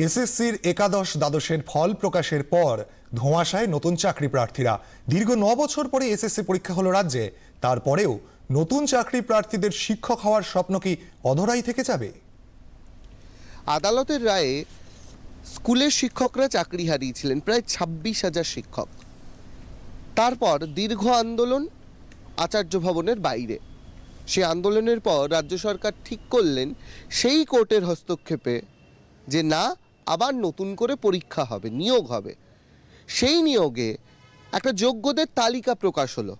এসএসসির একাদশ দ্বাদশের ফল প্রকাশের পর ধোঁয়াশায় নতুন চাকরি প্রার্থীরা। দীর্ঘ ন বছর পরে এসএসসি পরীক্ষা হলো রাজ্যে। তারপরেও নতুন চাকরি প্রার্থীদের শিক্ষক হওয়ার স্বপ্ন কি অধরাই থেকে যাবে? আদালতের রায়ে স্কুলের শিক্ষকরা চাকরি হারিয়েছিলেন প্রায় ছাব্বিশ হাজার শিক্ষক। তারপর দীর্ঘ আন্দোলন আচার্য ভবনের বাইরে। সে আন্দোলনের পর রাজ্য সরকার ঠিক করলেন, সেই কোর্টের হস্তক্ষেপে যে না, আবার নতুন করে পরীক্ষা হবে, নিয়োগ হবে। সেই নিয়োগে একটা যোগ্যদের তালিকা প্রকাশ হলো।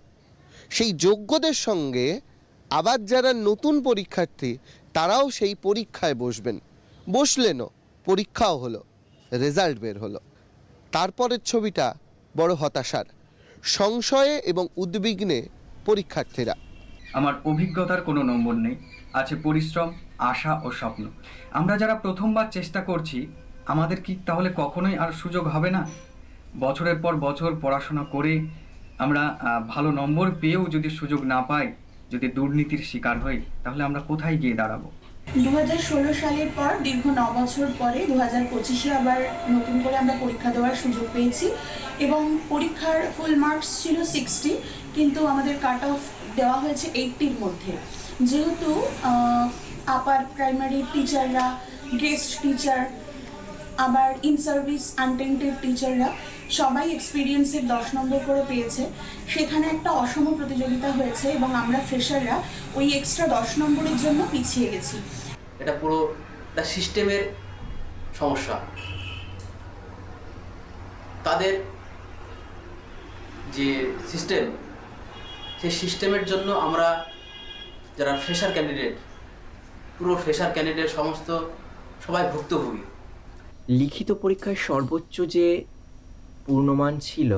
সেই যোগ্যদের সঙ্গে আবার যারা নতুন পরীক্ষার্থী, তারাও সেই পরীক্ষায় বসবেন। বসলেনও, পরীক্ষাও হলো, রেজাল্ট বের হলো। তারপরের ছবিটা বড় হতাশার। সংশয়ে এবং উদ্বিগ্নে পরীক্ষার্থীরা। আমার অভিজ্ঞতার কোনো নম্বর নেই। আছে পরিশ্রম, আশা ও স্বপ্ন। আমরা যারা প্রথমবার চেষ্টা করছি, আমাদের কি তাহলে কখনোই আর সুযোগ হবে না? বছরের পর বছর পড়াশোনা করে আমরা ভালো নম্বর পেয়েও যদি সুযোগ না পাই, যদি দুর্নীতির শিকার হই, তাহলে আমরা কোথায় গিয়ে দাঁড়াবো? দু হাজার ষোলো সালের পর দীর্ঘ ন বছর পরে দু হাজার পঁচিশে আবার নতুন করে আমরা পরীক্ষা দেওয়ার সুযোগ পেয়েছি এবং পরীক্ষার ফুল মার্কস ছিল সিক্সটি কিন্তু আমাদের কাট অফ দেওয়া হয়েছে এইটটির মধ্যে। যেহেতু আপার প্রাইমারি টিচাররা গেস্ট টিচার আবার ইন সার্ভিস আনটেন্টেড টিচাররা সবাই এক্সপিরিয়েন্সের দশ নম্বর করে পেয়েছে। সেখানে একটা অসম প্রতিযোগিতা হয়েছে এবং আমরা ফ্রেশাররা ওই এক্সট্রা দশ নম্বরের জন্য পিছিয়ে গেছি। এটা পুরো একটা সিস্টেমের সমস্যা। তাদের যে সিস্টেম সেই সিস্টেমের জন্য আমরা যারা ফ্রেশার ক্যান্ডিডেট পুরো ফ্রেশার ক্যান্ডিডেট সমস্ত সবাই ভুক্তভোগী। লিখিত পরীক্ষায় সর্বোচ্চ যে পূর্ণমান ছিল,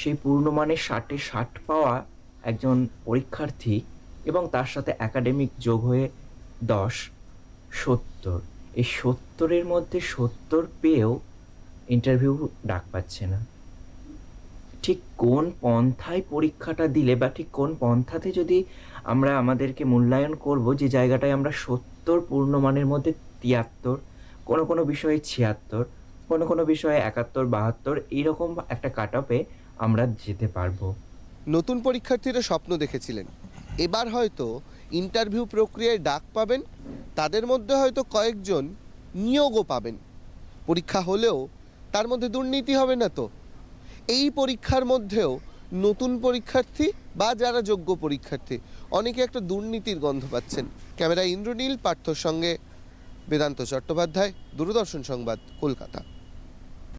সেই পূর্ণমানের ষাটে ষাট পাওয়া একজন পরীক্ষার্থী এবং তার সাথে একাডেমিক যোগ হয়ে দশ, সত্তর। এই সত্তরের মধ্যে সত্তর পেয়েও ইন্টারভিউ ডাক পাচ্ছে না। ঠিক কোন পন্থায় পরীক্ষাটা দিলে বা ঠিক কোন পন্থাতে যদি আমরা আমাদেরকে মূল্যায়ন করব যে জায়গাটায় আমরা সত্তর পূর্ণমানের মধ্যে তিয়াত্তর, কোনো কোনো বিষয়ে ছিয়াত্তর, কোনো কোনো বিষয়ে একাত্তর, বাহাত্তর, এইরকম একটা কাট অফে আমরা যেতে পারব। নতুন পরীক্ষার্থীরা স্বপ্ন দেখেছিলেন। এবার হয়তো ইন্টারভিউ প্রক্রিয়ায় ডাক পাবেন, তাদের মধ্যে হয়তো কয়েকজন নিয়োগও পাবেন। পরীক্ষা হলেও তার মধ্যে দুর্নীতি হবে না তো? এই পরীক্ষার মধ্যেও নতুন পরীক্ষার্থী বা যারা যোগ্য পরীক্ষার্থী, অনেকে একটা দুর্নীতির গন্ধ পাচ্ছেন। ক্যামেরা ইন্দ্রনীল পার্থর সঙ্গে বেদান্ত চট্টোপাধ্যায়, দূরদর্শন সংবাদ, কলকাতা।